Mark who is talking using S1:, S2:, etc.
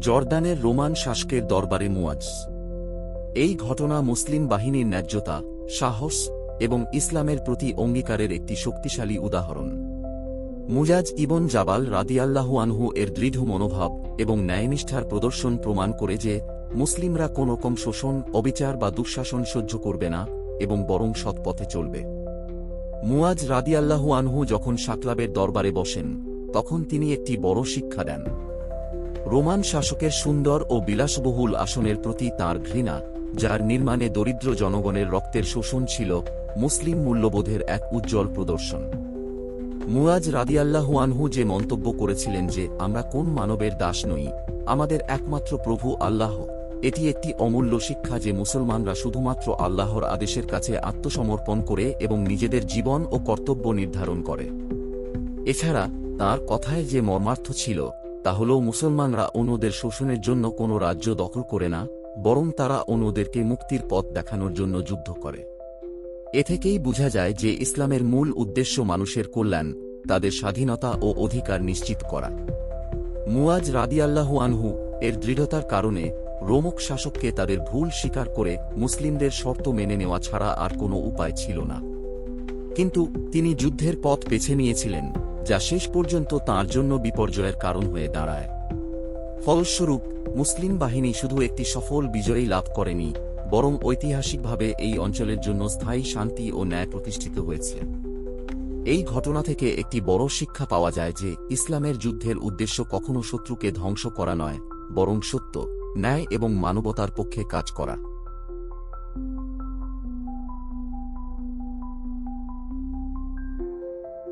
S1: জর্দানের Roman শাসকের দরবারে মুয়াজ এই ঘটনা মুসলিম বাহিনীর ন্যায্যতা, সাহস এবং ইসলামের প্রতি অঙ্গীকারের একটি শক্তিশালী উদাহরণ। মুজাজ ইবন জাবাল রাদিয়াল্লাহু আনহু এর দৃঢ় মনোভাব এবং ন্যায়নিষ্ঠার প্রদর্শন প্রমাণ করে যে, মুসলিমরা কোনো কম শোষণ, অবিচার বা দুঃশাসন সহ্য করবে না এবং বরং সৎপথে চলবে। মুয়াজ রাদিয়াল্লাহু আনহু যখন সাকলাবের দরবারে বসেন, তখন তিনি একটি বড় শিক্ষা দেন। রোমান শাসকের সুন্দর ও বিলাসবহুল আসনের প্রতি তার ঘৃণা, যার নির্মাণে দরিদ্র জনগণের রক্তের শোষণ ছিল মুসলিম মূল্যবোধের এক উজ্জ্বল প্রদর্শন। মুয়াজ রাদিয়াল্লাহু আনহু যে মন্তব্য করেছিলেন যে, আমরা কোন মানবের দাস নই, আমাদের একমাত্র প্রভু আল্লাহ, এটি একটি অমূল্য শিক্ষা যে মুসলমানরা শুধুমাত্র আল্লাহর আদেশের কাছে আত্মসমর্পণ করে এবং নিজেদের জীবন ও কর্তব্য নির্ধারণ করে। এছাড়া, তার কথায় যে মর্মার্থ ছিল তা মুসলমানরা অন্যদের শোষণের জন্য কোনো রাজ্য দখল করে না, বরং তারা অন্যদেরকে মুক্তির পথ দেখানোর জন্য যুদ্ধ করে। এ থেকেই বোঝা যায় যে ইসলামের মূল উদ্দেশ্য মানুষের কল্যাণ, তাদের স্বাধীনতা ও অধিকার নিশ্চিত করা। মুয়াজ রাদিয়াল্লাহু আনহু এর দৃঢ়তার কারণে রোমক শাসককে তাদের ভুল স্বীকার করে মুসলিমদের শর্ত মেনে নেওয়া ছাড়া আর কোনো উপায় ছিল না। কিন্তু তিনি যুদ্ধের পথ বেছে নিয়েছিলেন। যা শেষ পর্যন্ত তাঁর জন্য বিপর্যয়ের কারণ হয়ে দাঁড়ায়। ফলস্বরূপ, মুসলিম বাহিনী শুধু একটি সফল বিজয়ী লাভ করেনি, বরং ঐতিহাসিকভাবে এই অঞ্চলের জন্য স্থায়ী শান্তি ও ন্যায় প্রতিষ্ঠিত হয়েছে। এই ঘটনা থেকে একটি বড় শিক্ষা পাওয়া যায় যে ইসলামের যুদ্ধের উদ্দেশ্য কখনো শত্রুকে ধ্বংস করা নয়, বরং সত্য, ন্যায় এবং মানবতার পক্ষে কাজ করা।